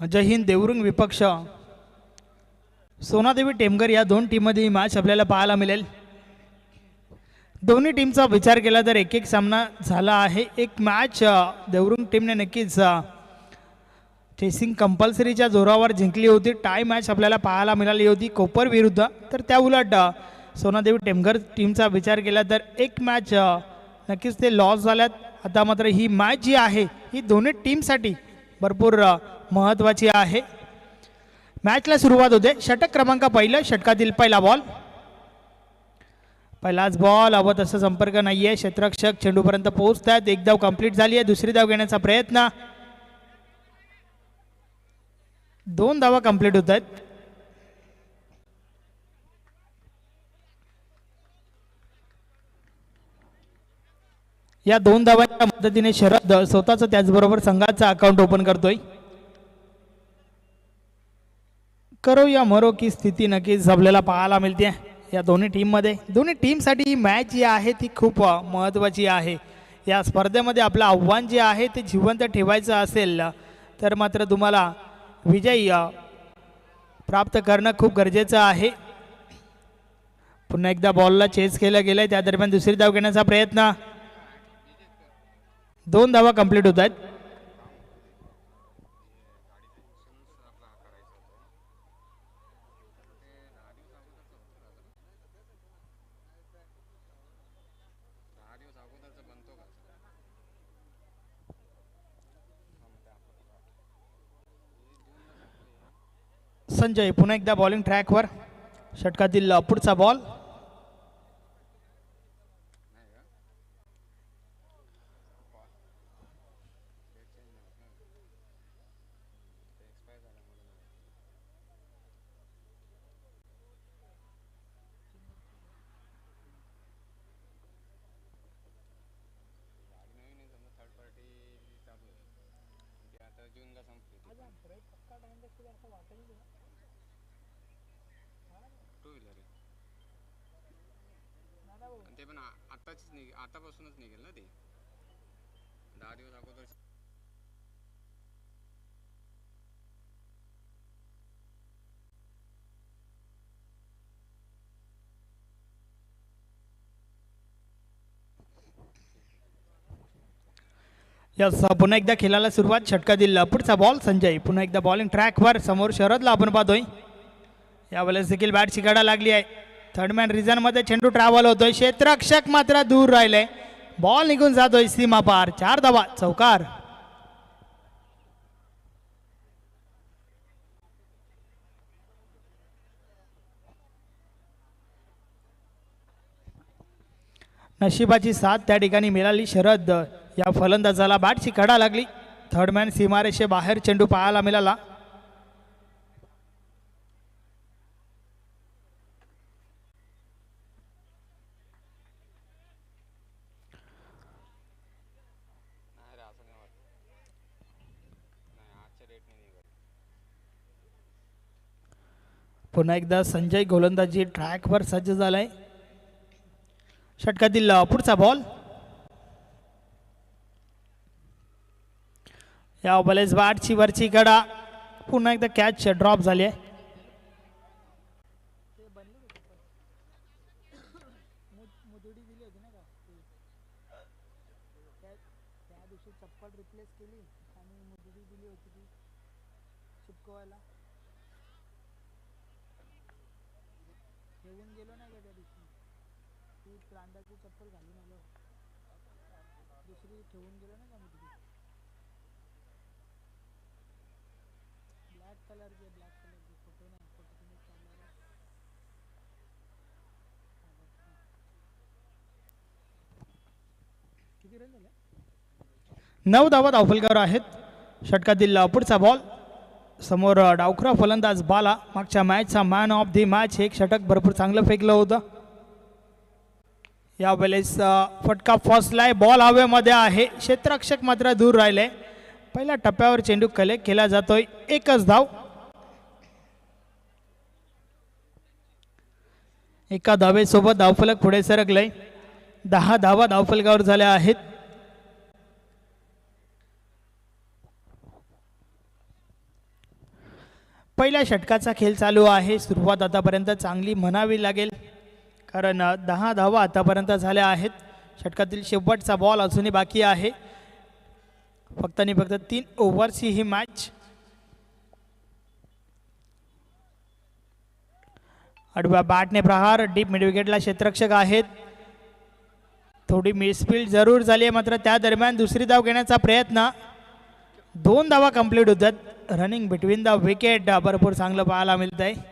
जय हिंद देवरुंग विपक्ष. सोनादेवी टेमगर या दोन टीममध्ये ही मॅच आपल्याला पाहायला मिळेल. दोन्ही टीमचा विचार केला तर एक एक सामना झाला आहे. एक मॅच देवरुंग टीमने नक्कीच चेसिंग कंपल्सरीच्या जोरावर जिंकली होती. टाय मॅच आपल्याला पाहायला मिळाली होती कोपर विरुद्ध. तर त्या उलट सोनादेवी टेमगर टीमचा विचार केला तर एक मॅच नक्कीच ते लॉस झाल्यात. आता मात्र ही मॅच जी आहे ही दोन्ही टीमसाठी भरपूर महत्त्वाची आहे. मॅचला सुरुवात होते. षटक क्रमांक पहिलं षटकातील पहिला बॉल पहिलाच बॉल हवं तसं संपर्क नाही आहे क्षेत्रक्षक चेंडूपर्यंत पोहोचत आहेत एक धाव कंप्लीट झाली आहे. दुसरी धाव घेण्याचा प्रयत्न. दोन धावा कंप्लीट होत आहेत या दोन धावांच्या मदतीने शरद स्वतःचं त्याचबरोबर संघाचा अकाउंट ओपन करतोय. करो या मरो की स्थिती नक्कीच आपल्याला पाहायला मिळते. या दोन्ही टीममध्ये दोन्ही टीमसाठी ही मॅच जी आहे ती खूप महत्त्वाची आहे. या स्पर्धेमध्ये आपलं आव्हान जे आहे ते जिवंत ठेवायचं असेल तर मात्र तुम्हाला विजय प्राप्त करणं खूप गरजेचं आहे. पुन्हा एकदा बॉलला चेस केलं गेलं त्या दरम्यान दुसरी धाव घेण्याचा प्रयत्न. दोन धावा कंप्लीट होत आहेत. संजय पुन्हा एकदा बॉलिंग ट्रॅकवर षटकातील पुढचा बॉल ते पण आताच निघ आतापासूनच निघेल ना ते. दहा दिवस अगोदर. यस पुन्हा एकदा खेळायला सुरुवात. षटकातील पुढचा बॉल संजय. पुन्हा एकदा बॉलिंग ट्रॅकवर समोर शरदला आपण पाहतोय. यावेळेस देखील बॅट शिकायला लागली आहे. थर्ड मॅन रिझनमध्ये चेंडू ट्रॅव्हल होतोय. क्षेत्ररक्षक मात्र दूर राहिले. बॉल निघून जातोय सीमा पार. चार धावा. चौकार. नशिबाची साथ त्या ठिकाणी मिळाली शरद. या फलंदाजाला बॅटची कडा लागली. थर्ड मॅन सीमारेषे बाहेर चेंडू पाहायला मिळाला नाही रे असं नाही वाटत नाही आजच्या डेटने निघेल पुन्हा एकदा संजय गोलंदाजी ट्रॅकवर सज्ज झालाय. षटकातील पुढचा बॉल या बलेच बॅटची वरची गडा. पुन्हा एकदा कॅच ड्रॉप झाली आहे चप्पल रिप्लेस केली आणि मुदडी दिली होती ती चिपकवायला ठेवून गेलो नाही का त्या दिवशी ती चप्पल घालून आलो. दुसरी ठेवून गेलो ना का मी तिथे ब्लॅक कलरची ब्लॅक कलरची फोटो नाही फोटो तुम्ही चालणार किती रन झाले? नऊ धावा धावफलकावर आहेत. षटकातील पुढचा बॉल समोर अ, डावखुरा फलंदाज बाला. मागच्या मॅचचा मॅन ऑफ दी मॅच एक षटक भरपूर चांगलं फेकलं होतं. यावेळेस अ, फटका फसलाय बॉल हवेमध्ये आहे. क्षेत्ररक्षक मात्र दूर राहिले. पहिल्या टप्प्यावर चेंडू कलेक्ट केला जातोय. एकच धाव. एका धावेसोबत धावफलक पुढे सरकलंय. दहा धावा धावफलकावर झाल्या आहेत. पहिल्या षटकाचा खेळ चालू आहे. सुरुवात आतापर्यंत चांगली म्हणावी लागेल. कारण दहा धावा आतापर्यंत झाल्या आहेत. षटकातील शेवटचा बॉल अजूनही बाकी आहे. फक्त आणि फक्त तीन ओव्हरची ही मॅच आडव्या बॅटने प्रहार डीप मिडविकेटला क्षेत्रक्षक क्षेत्ररक्षक आहेत. थोडी मिसफील्ड जरूर झाली आहे मात्र त्या दरम्यान दुसरी धाव घेण्याचा प्रयत्न. दोन धावा कंप्लीट होतात. रनिंग बिटवीन द विकेट भरपूर चांगलं पाहायला मिळत आहे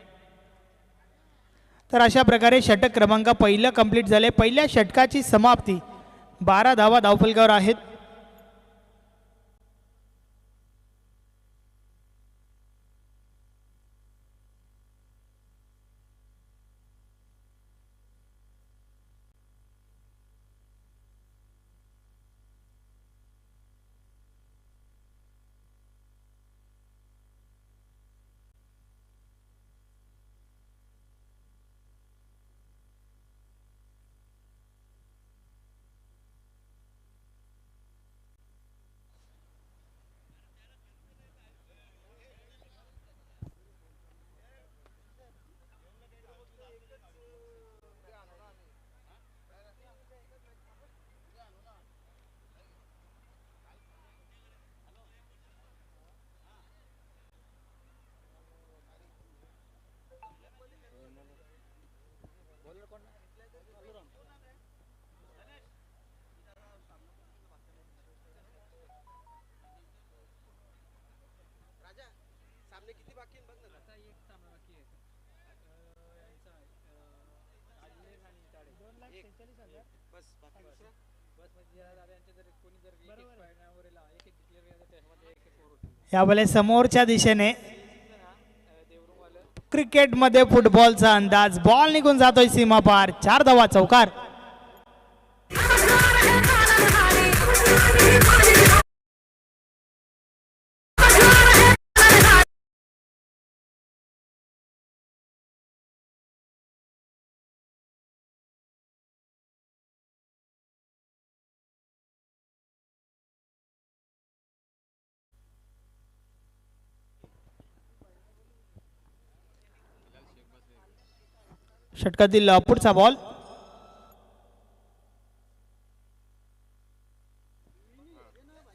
तर अशा प्रकारे षटक क्रमांक पहिलं कंप्लीट झाले. पहिल्या षटकाची समाप्ती. बारा धावा धावफलकावर आहेत. यावेळेस समोरच्या दिशेने क्रिकेटमध्ये फुटबॉलचा अंदाज. बॉल निघून जातोय सीमा पार चार धावा चौकार. षटकातील पुढचा बॉल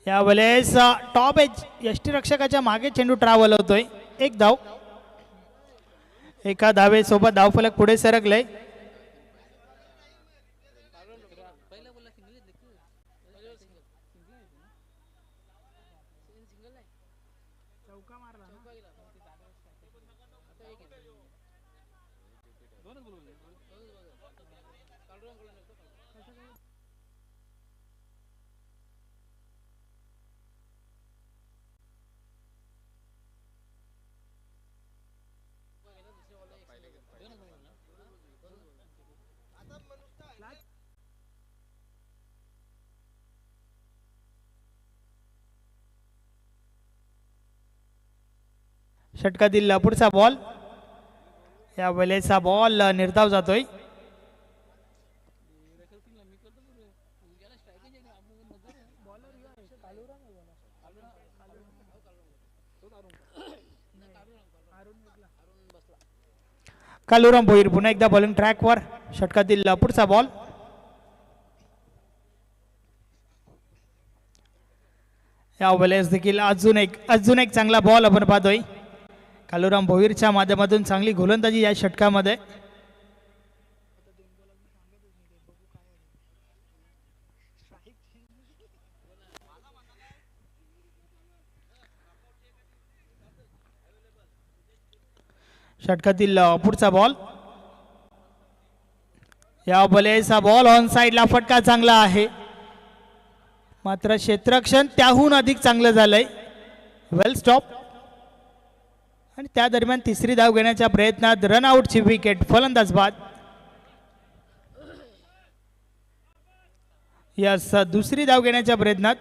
यावेळेस अ, टॉप एज यष्टीरक्षकाच्या मागे चेंडू ट्रॅव्हल होतोय एक धाव. एका धावेसोबत धावफलक पुढे सरकलंय. षटकातील दिला. पुढचा बॉल या वेळेचा बॉल निर्धाव जातोय. कालुराम भोईर पुन्हा एकदा बॉलिंग ट्रॅकवर षटकातील दिला. पुढचा बॉल यावेळेस देखील अजून एक अजून एक चांगला बॉल आपण पाहतोय. कालूराम भोईरच्या माध्यमातून चांगली गोलंदाजी या षटकामध्ये. षटकातील पुढचा बॉल. या बलेचा बॉल ऑन साईडला फटका चांगला आहे. मात्र क्षेत्रक्षण त्याहून अधिक चांगलं झालंय. वेल स्टॉप आणि त्या दरम्यान तिसरी धाव घेण्याच्या प्रयत्नात रन आउटची विकेट फलंदाज बाद. या दुसरी धाव घेण्याच्या प्रयत्नात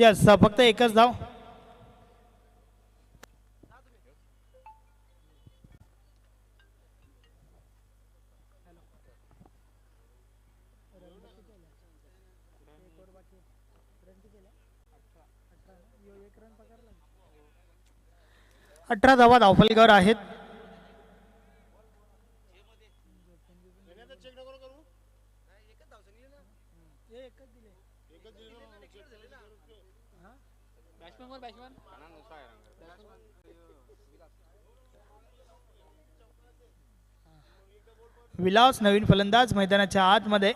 यस फक्त एकच धाव. अठरा धावा धावफलकावर आहेत. विलास नवीन फलंदाज मैदानाच्या आतमध्ये.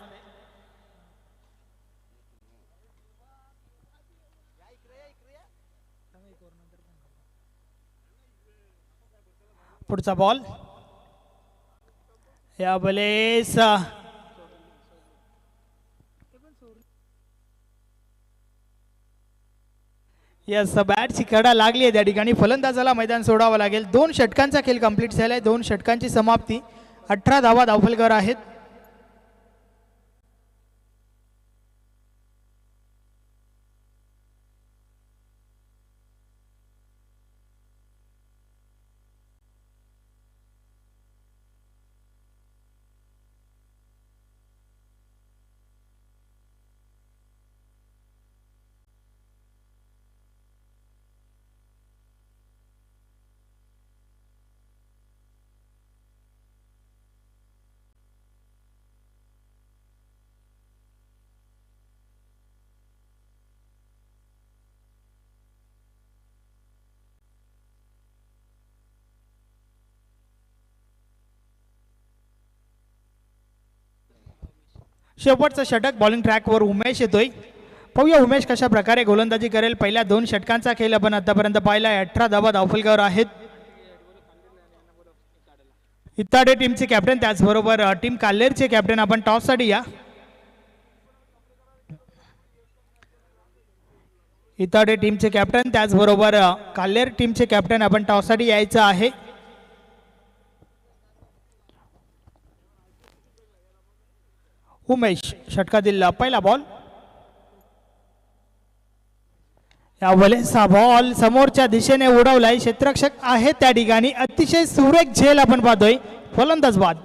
पुढचा बॉल या बलेस यस बॅटची कडा लागली आहे त्या ठिकाणी. फलंदाजाला मैदान सोडावं लागेल. दोन षटकांचा खेळ कंप्लीट झालाय. दोन षटकांची समाप्ती. अठरा धावा धावफलकर आहेत. शेवटचं षटक बॉलिंग ट्रॅकवर उमेश येतोय. पाहूया उमेश कशा प्रकारे गोलंदाजी करेल. पहिल्या दोन षटकांचा खेळ आपण आतापर्यंत पाहिला अठरा धावा धावफलकावर आहेत. इत्ताडे टीमचे कॅप्टन त्याचबरोबर टीम काल्लेरचे कॅप्टन आपण टॉससाठी या. इताडे टीमचे कॅप्टन त्याचबरोबर काल्लेर टीमचे कॅप्टन आपण टॉससाठी यायचं आहे. उमेश षटकातील पहिला बॉल या वलेसा बॉल समोरच्या दिशेने उडवलाय. क्षेत्रक्षक आहे त्या ठिकाणी. अतिशय सुरेख झेल आपण पाहतोय. फलंदाज बाद.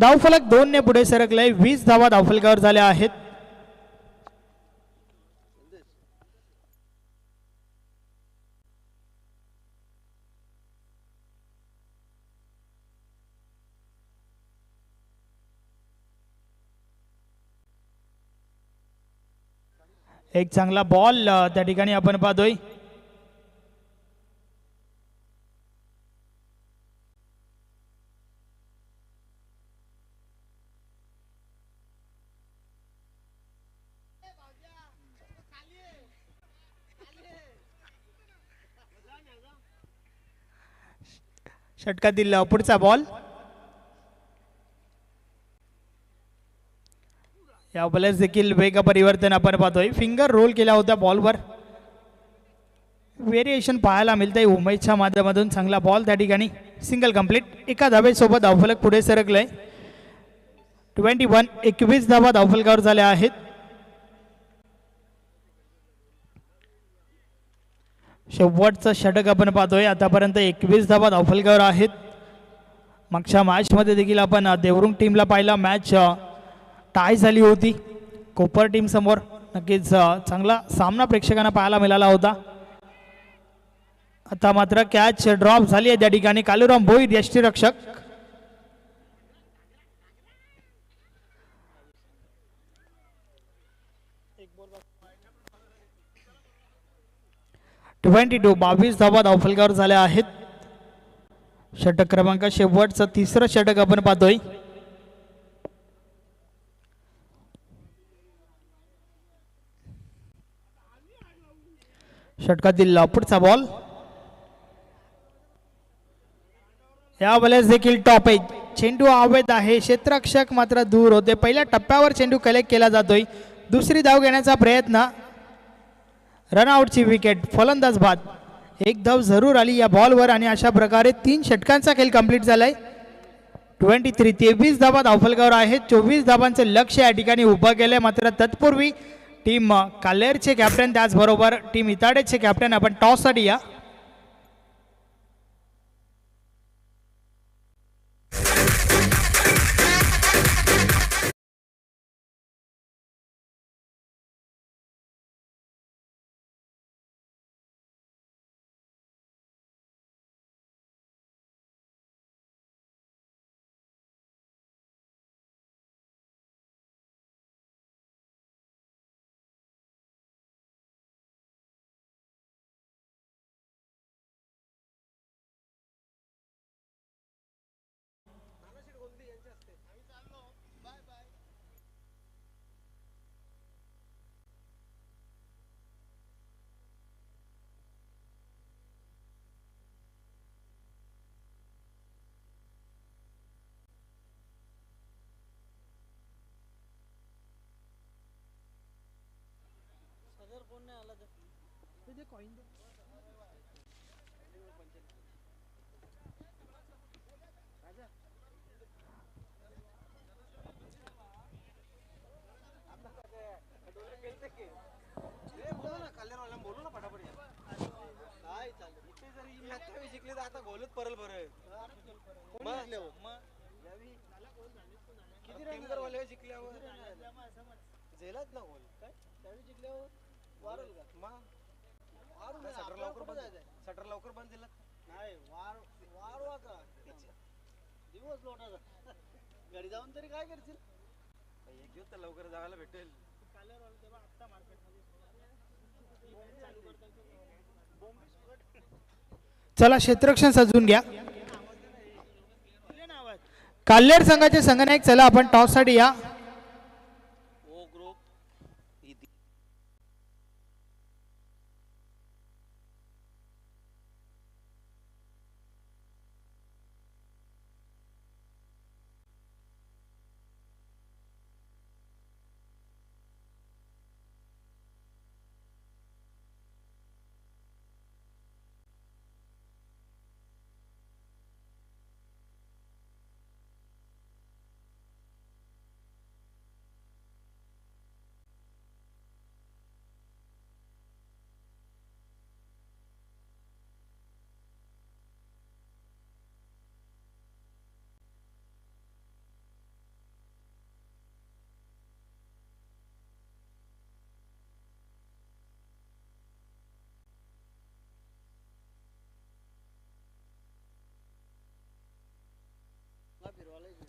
धावफलक दोनने पुढे सरकलंय. वीस धावा धावफलकावर झाल्या आहेत. एक चांगला बॉल त्या ठिकाणी आपण पाहतोय. षटका दिला पुढचा बॉल या बॉलर्स देखील वेग परिवर्तन आपण पाहतोय. फिंगर रोल केला होता बॉलवर व्हेरिएशन पाहायला मिळतंय. उमेशच्या माध्यमातून चांगला बॉल त्या ठिकाणी. सिंगल कंप्लीट एका धावेसोबत धावफलक पुढे सरकलंय. ट्वेंटी वन एकवीस धावा धावफलकावर झाल्या आहेत. शेवटचं षटक आपण पाहतोय. आतापर्यंत एकवीस धावा धावफलकावर आहेत. मागच्या मॅचमध्ये देखील आपण देवरुंग टीमला पाहिला. मॅच टाय झाली होती. कोपर टीमसमोर नक्कीच चांगला सामना प्रेक्षकांना पाहायला मिळाला होता. आता मात्र कॅच ड्रॉप झाली आहे त्या ठिकाणी. कालुराम भोईर यष्टीरक्षक ट्वेंटी टू बावीस धावा धावफलकावर झाल्या आहेत. षटक क्रमांक शेवटचं तिसरं षटक आपण पाहतोय. षटकातील पुढचा बॉल या वेळेस देखील टॉप आहे चेंडू अवैध आहे. क्षेत्ररक्षक मात्र दूर होते. पहिल्या टप्प्यावर चेंडू कलेक्ट केला जातोय. दुसरी धाव घेण्याचा प्रयत्न रनआउटची विकेट फलंदाज बाद. एक धाव जरूर आली या बॉलवर आणि अशा प्रकारे तीन षटकांचा खेळ कंप्लीट झालाय. ट्वेंटी थ्री तेवीस धाबा धावफलकावर आहेत चोवीस धाबांचं लक्ष या ठिकाणी उभं केलं आहे मात्र तत्पूर्वी टीम कालेरचे कॅप्टन त्याचबरोबर टीम इताडेचे कॅप्टन आपण टॉससाठी या. जिंकले तर आता गोलच परल बरं किती रन वाले जिंकल्यावर झेलाच ना गोल. काय? त्यावेळी जिंकल्यावर वारल का मग? सटर लवकर बंद सटर लवकर बंद दिला? नाही वार वारवा का दिवस लोटाचा. घरी जाऊन तरी काय करशील? एक दिवस तर लवकर जायला भेटेल. चला क्षेत्ररक्षण सजवून घ्या. काल्हेर संघाचे संघनायक चला आपण टॉससाठी या.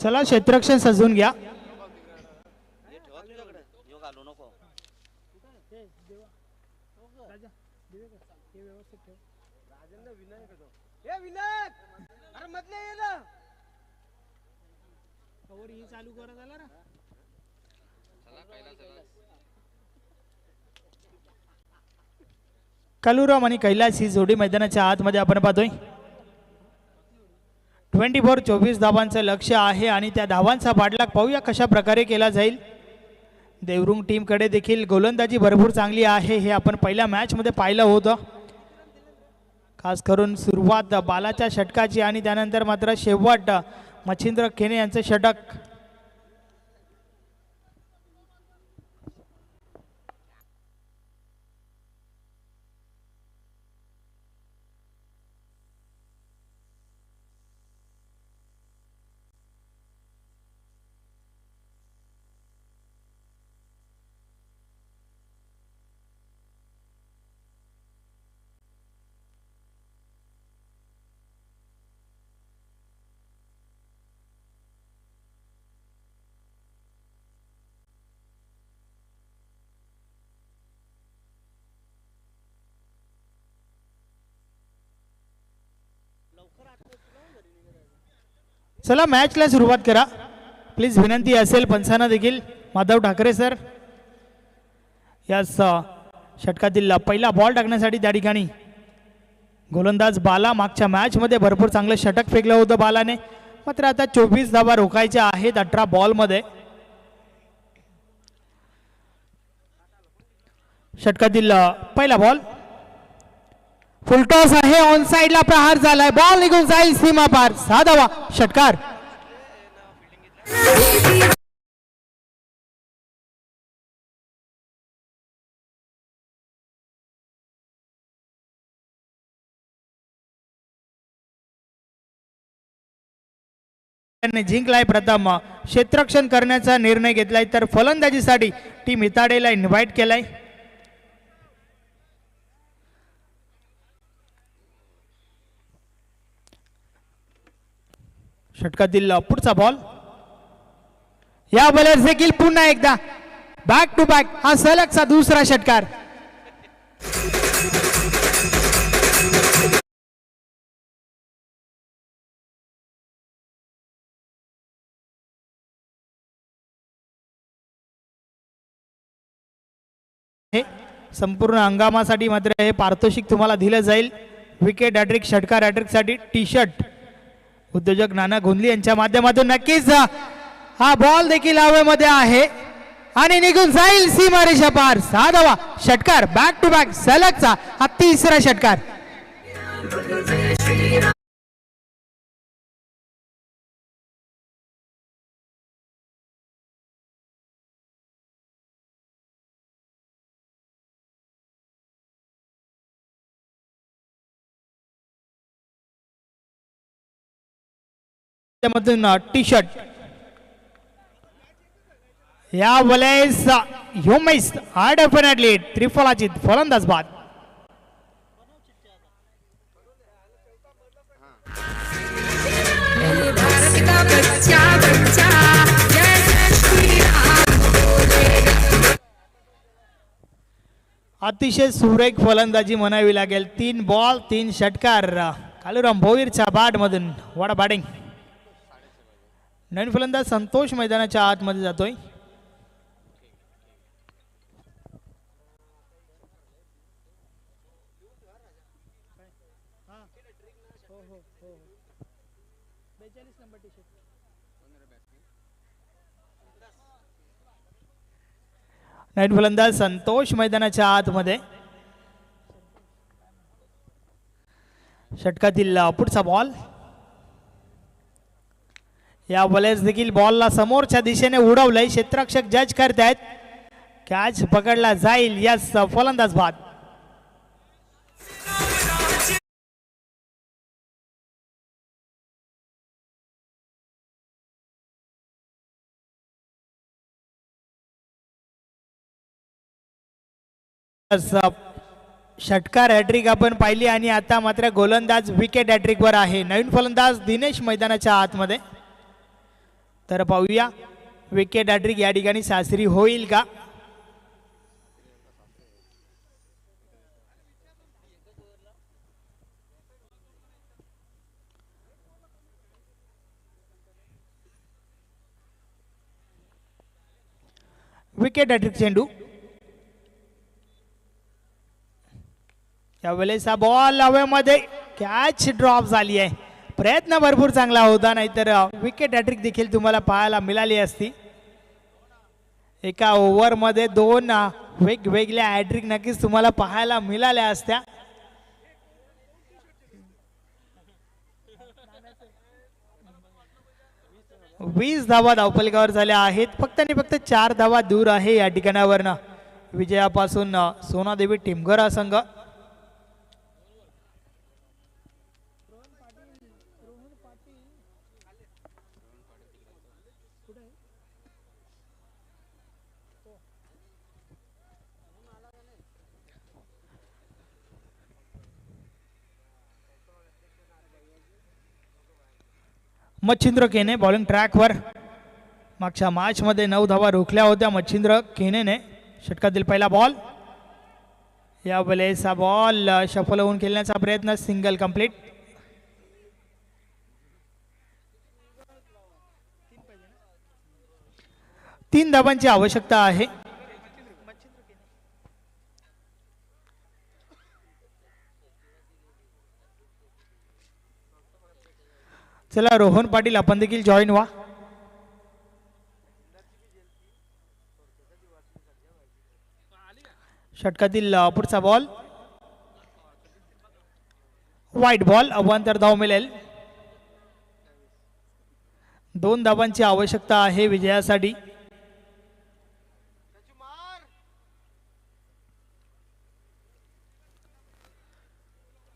चला क्षेत्रक्षण पहिला घ्या. कलुराम आणि कैलास ही जोडी मैदानाच्या आतमध्ये आपण पाहतोय. ट्वेंटी फोर चोवीस धावांचं लक्ष आहे आणि त्या धावांचा पाठलाग पाहूया कशा प्रकारे केला जाईल. देवरुंग टीमकडे देखील गोलंदाजी भरपूर चांगली आहे हे आपण पहिल्या मॅचमध्ये पाहिलं होतं. खास करून सुरुवात बालाच्या षटकाची आणि त्यानंतर मात्र शेवट मच्छिंद्र खेने यांचं षटक. चला मॅचला सुरुवात करा. प्लीज विनंती असेल पंचांना देखील. माधव ठाकरे सर यास षटकातील पहिला बॉल टाकण्यासाठी त्या ठिकाणी गोलंदाज बाला मागच्या मॅचमध्ये भरपूर चांगलं षटक फेकलं होतं बालाने. मात्र आता चोवीस धावा रोखायच्या आहेत अठरा बॉलमध्ये षटकातील पहिला बॉल फुलटॉस आहे ऑन साइडला प्रहार झालाय. बॉल निघून जाईल सीमा पार. सहा धावा षटकार. त्यांनी जिंकलाय प्रथम. क्षेत्ररक्षण करण्याचा निर्णय घेतलाय तर फलंदाजीसाठी टीम हिताडेला इन्व्हाइट केलाय. षटकातील पुढचा बॉल या बॉलर देखील पुन्हा एकदा बॅक टू बॅक हा सलगचा दुसरा षटकार. हे संपूर्ण हंगामासाठी मात्र हे पारितोषिक तुम्हाला दिलं जाईल. विकेट हॅट्रिक षटकार हॅट्रिकसाठी टी शर्ट उद्योजक नाना गोंधली यांच्या माध्यमातून नक्कीच हा बॉल देखील हवेमध्ये आहे. आणि निघून जाईल सीमारेषा पार. सहा षटकार बॅक टू बॅक सलगचा हा तिसरा षटकार. त्यामधून टी शर्ट या वेळेस ह्युमेस आर डेफिनेटली त्रिफलाची फलंदाज बाद. अतिशय सुरेख फलंदाजी म्हणावी लागेल. तीन बॉल तीन षटकार. कालुराम भोईरच्या बाट मधून वडा बॅटिंग नवीन फलंदाज संतोष मैदानाच्या आतमध्ये जातोय. नवीन फलंदाज संतोष मैदानाच्या आतमध्ये. षटकातील पुढचा बॉल या बॉलेस देखील बॉलला समोरच्या दिशेने उडवलंय. क्षेत्ररक्षक जज करतायत. कॅच पकडला जाईल यस फलंदाज बाद. षटकार हॅट्रिक आपण पाहिली आणि आता मात्र गोलंदाज विकेट हॅट्रिक वर आहे. नवीन फलंदाज दिनेश मैदानाच्या आतमध्ये. तर पाहूया. विकेट हॅट्रिक या ठिकाणी सासरी होईल का? विकेट हॅट्रिक चेंडू. यावेळेस हा बॉल हवेमध्ये कॅच ड्रॉप झाली आहे. प्रयत्न भरपूर चांगला होता नाहीतर विकेट हॅट्रिक देखील तुम्हाला पाहायला मिळाली असती. एका ओव्हरमध्ये दोन वेगवेगळ्या हॅट्रिक नक्कीच तुम्हाला पाहायला मिळाल्या असत्या. वीस धावा धावपलिकावर झाल्या आहेत. फक्त आणि फक्त चार धावा दूर आहे या ठिकाणावरनं. विजयापासून सोनादेवी टिमघर संघ. मच्छिंद्र केने बॉलिंग ट्रॅकवर मागच्या मॅचमध्ये नऊ धावा रोखल्या होत्या मच्छिंद्र केनेने. षटकातील पहिला बॉल या बलेचा बॉल शफल होऊन खेळण्याचा प्रयत्न सिंगल कंप्लीट तीन धावांची आवश्यकता आहे. चला रोहन पाटील आपण देखील जॉईन व्हा. षटकातील पुढचा बॉल वाईट बॉल अवांतर धाव मिळेल. दोन धावांची आवश्यकता आहे विजयासाठी.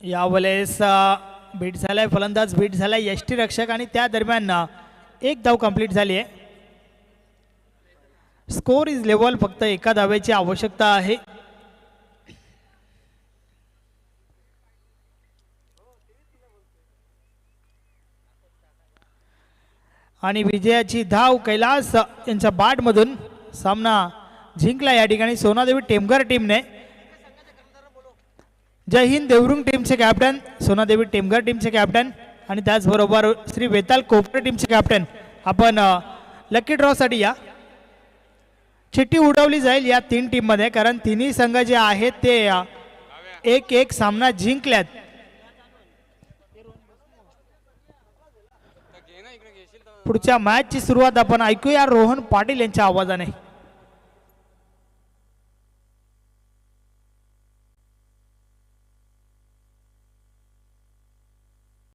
यावेळेस भेट झालाय फलंदाज भेट झालाय यष्टी रक्षक आणि त्या दरम्यान एक धाव कंप्लीट झाली आहे. स्कोर इज लेवल फक्त एका धाव्याची आवश्यकता आहे. आणि विजयाची धाव कैलास यांच्या बाटमधून सामना जिंकला या ठिकाणी सोनादेवी टेमघर टीमने जय हिंद देवरुंग टीमचे कॅप्टन सोनादेवी टेमघर टीमचे कॅप्टन आणि त्याचबरोबर श्री वेताल कोपरे टीमचे कॅप्टन आपण लकी ड्रॉसाठी या. चिठ्ठी उडवली जाईल या तीन टीममध्ये कारण तिन्ही संघ जे आहेत ते एक एक सामना जिंकल्यात. पुढच्या मॅचची सुरुवात आपण ऐकूया. रोहन पाटील यांच्या आवाजाने.